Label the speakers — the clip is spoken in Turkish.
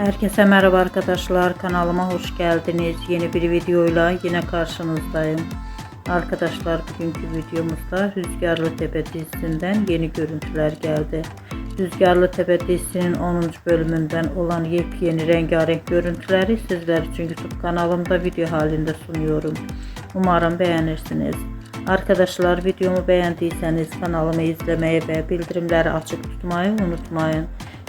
Speaker 1: Herkese merhaba arkadaşlar kanalıma hoş geldiniz. Yeni bir videoyla yine karşınızdayım. Arkadaşlar bugünkü videomuzda Rüzgarlı Tepe dizisinden yeni görüntüler geldi. Rüzgarlı Tepe dizisinin 10. bölümünden olan yepyeni rengarenk görüntüleri sizler için YouTube kanalımda video halinde sunuyorum. Umarım beğenirsiniz. Arkadaşlar videomu beğendiyseniz kanalımı izlemeyi ve bildirimleri açık tutmayı unutmayın.